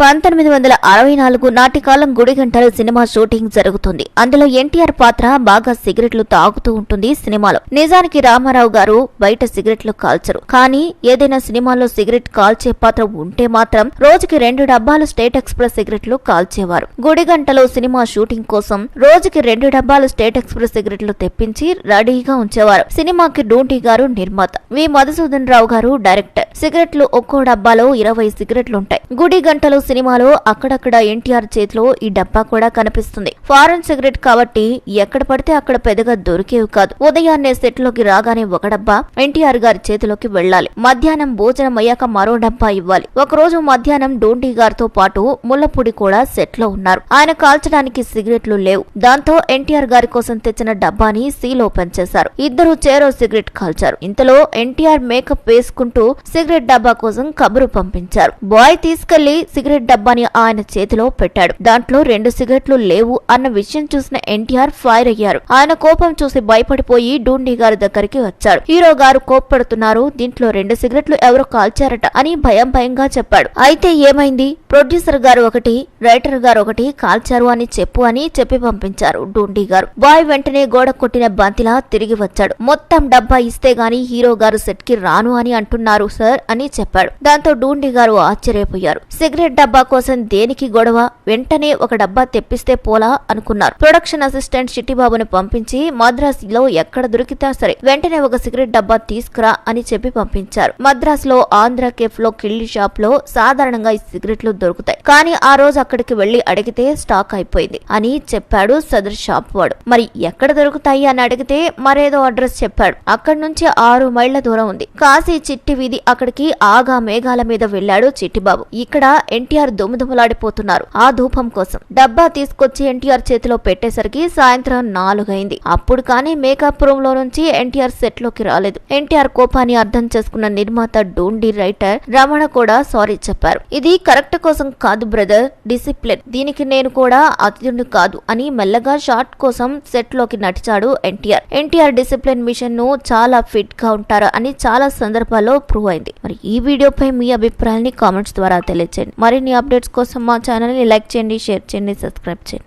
పంతొమ్మిది వందల అరవై నాలుగు నాటి కాలం గుడిగంటల సినిమా షూటింగ్ జరుగుతుంది. అందులో ఎన్టీఆర్ పాత్ర బాగా సిగరెట్లు తాగుతూ ఉంటుంది సినిమాలో. నిజానికి రామారావు గారు బయట సిగరెట్లు కాల్చరు. కానీ ఏదైనా సినిమాలో సిగరెట్ కాల్చే పాత్ర ఉంటే మాత్రం రోజుకి రెండు డబ్బాలు స్టేట్ ఎక్స్ప్రెస్ సిగరెట్లు కాల్చేవారు. గుడిగంటలో సినిమా షూటింగ్ కోసం రోజుకి రెండు డబ్బాలు స్టేట్ ఎక్స్ప్రెస్ సిగరెట్లు తెప్పించి రెడీగా ఉంచేవారు. సినిమాకి డూంటి గారు నిర్మాత. వి. మధుసూదన్ రావు గారు డైరెక్టర్. సిగరెట్లు ఒక్కో డబ్బాలో ఇరవై సిగరెట్లు ఉంటాయి గుడి గంటలో సినిమాలో అక్కడక్కడ ఎన్టీఆర్ చేతిలో ఈ డబ్బా కూడా కనిపిస్తుంది. ఫారెన్ సిగరెట్ కాబట్టి ఎక్కడ పడితే అక్కడ పెద్దగా దొరికేవి కాదు. ఉదయాన్నే సెట్లోకి రాగానే ఒక డబ్బా ఎన్టీఆర్ గారి చేతిలోకి వెళ్ళాలి. మధ్యాహ్నం భోజనం అయ్యాక మరో డబ్బా ఇవ్వాలి. ఒక రోజు మధ్యాహ్నం డోంటీ గారితో పాటు ముల్లపూడి కూడా సెట్లో ఉన్నారు. ఆయన కాల్చడానికి సిగరెట్లు లేవు. దాంతో ఎన్టీఆర్ గారి కోసం తెచ్చిన డబ్బాని సీల్ ఓపెన్ చేశారు. ఇద్దరు చేరో సిగరెట్ కాల్చారు. ఇంతలో ఎన్టీఆర్ మేకప్ వేసుకుంటూ సిగరెట్ డబ్బా కోసం కబురు పంపించారు. బాయ్ తీసుకెళ్ళి సిగరెట్ డబ్బాని ఆయన చేతిలో పెట్టాడు. దాంట్లో రెండు సిగరెట్లు లేవు అన్న విషయం చూసిన ఎన్టీఆర్ ఫైర్ అయ్యారు. ఆయన కోపం చూసి భయపడిపోయి డూండి గారి దగ్గరికి వచ్చాడు. హీరో గారు కోప్పడుతున్నారు దీంట్లో రెండు సిగరెట్లు ఎవరో కాల్చారట అని భయం భయంగా చెప్పాడు. అయితే ఏమైంది? ప్రొడ్యూసర్ గారు ఒకటి రైటర్ గారు ఒకటి కాల్చారు అని చెప్పు అని చెప్పి పంపించారు డూండి గారు. బాయ్ వెంటనే గోడ కొట్టిన బంతిలా తిరిగి వచ్చాడు. మొత్తం డబ్బా ఇస్తే గాని హీరో గారు సెట్కి రాను అని అంటున్నారు సార్ అని చెప్పాడు. దాంతో డూండి గారు ఆశ్చర్యపోయారు. సిగరెట్ డబ్బా కోసం దేనికి గొడవ? వెంటనే ఒక డబ్బా తెప్పిస్తే పోలా అనుకున్నారు. ప్రొడక్షన్ అసిస్టెంట్ చిట్టిబాబుని పంపించి మద్రాసులో ఎక్కడ దొరికితే సరే వెంటనే ఒక సిగరెట్ డబ్బా తీసుకురా అని చెప్పి పంపించారు. మద్రాసులో ఆంధ్ర కేఫ్లో కిళ్ళి షాప్లో సాధారణంగా ఈ సిగరెట్లు దొరుకుతాయి. కానీ ఆ రోజు అక్కడికి వెళ్ళి అడిగితే స్టాక్ అయిపోయింది అని చెప్పాడు సదర్ షాప్ వాడు. మరి ఎక్కడ దొరుకుతాయి అని అడిగితే మరేదో అడ్రస్ చెప్పాడు. అక్కడి నుంచి ఆరు మైళ్ళ దూరం ఉంది. కాశీ చిట్టి వీధి అక్కడికి ఆగా మేఘాల మీద వెళ్ళాడు చిట్టిబాబు. ఇక్కడ ఎన్టీఆర్ దుమదుమలాడిపోతున్నారు. ఆ ధూపం కోసం డబ్బా తీసుకొచ్చి ఎన్టీఆర్ చేతిలో పెట్టేసరికి సాయంత్రం నాలుగైంది. అప్పుడు కానీ మేకప్ రూమ్లో నుంచి ఎన్టీఆర్ సెట్లోకి రాలేదు. ఎన్టీఆర్ కోపాన్ని అర్థం చేసుకున్న నిర్మాత డూండి రైటర్ రమణ కూడా సారీ చెప్పారు. ఇది కరెక్ట్ కోసం కాదు బ్రదర్ డిసిప్లిన్. దీనికి నేను కూడా అతిథుని కాదు అని మెల్లగా షార్ట్ కోసం సెట్లోకి నటిచాడు ఎన్టీఆర్. ఎన్టీఆర్ డిసిప్లిన్ మిషన్ను చాలా ఫిట్గా ఉంటారు అని చాలా సందర్భాల్లో ప్రూవ్ అయింది. మరి ఈ వీడియోపై మీ అభిప్రాయాన్ని కామెంట్స్ ద్వారా తెలియచేయండి. మరిన్ని అప్డేట్స్ కోసం మా ఛానల్ని లైక్ చేయండి షేర్ చేయండి సబ్స్క్రైబ్ చేయండి.